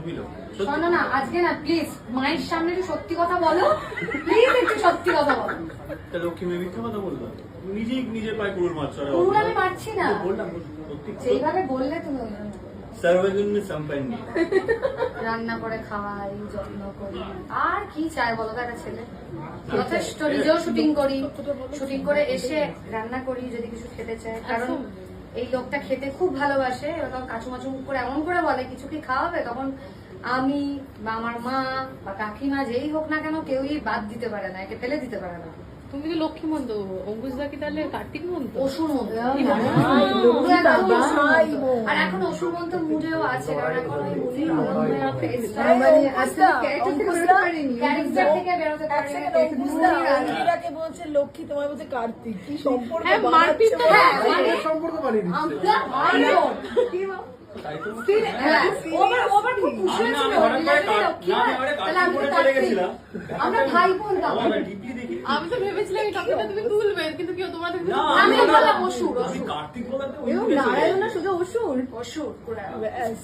খুবই শোনো না আজকে না প্লিজ মায়ের সামনে একটু সত্যি কথা বলো। প্লিজ একটু সত্যি কথা বলো। লক্ষ্মী মেয়ে মিথ্যা কথা বলল? নিজেই নিজের পায়ে কুড়ুর মারছ কুকুর আমি পারছি না। বললাম সেইভাবে বললে তুমি ওই জন্য বললে। সর্বজন্য সম্পন্ন রান্না করে খাওয়াই যত্ন করি। আর কি চাই বলো একটা ছেলে? যথেষ্ট নিজেও শুটিং করি। শুটিং করে এসে রান্না করি যদি কিছু খেতে চায়। কারণ এই লোকটা খেতে খুব ভালোবাসে, এবং তখন কাচু মাচু করে এমন করে বলে, কিছু কি খাওয়াবে? তখন আমি বা আমার মা বা কাকিমা যেই হোক না কেন কেউই বাদ দিতে পারে না, একে ফেলে দিতে পারে না। তুমি তো লক্ষ্মী মন্ত অঙ্কুশদা কি তাহলে কার্তিক মন্ত অসুর আর এখন অসুর মুডেও আছে কারণ এখন ওই বলছে লক্ষ্মী তোমায় বলছে কার্তিক। কি সম্পর্ক হ্যাঁ, মারপিট। তো। হ্যাঁ, সম্পর্ক বানিয়ে। আমরা ভাই বোন আমি তো ভেবেছিলাম এই টপিকটা তুমি তুলবে কিন্তু কেউ তোমার আমি বললাম অসুর, আমি অসুর। কার্তিক বলাতে ওই নারায়ণ না শুধু অসুর। অসুর ব্যাস।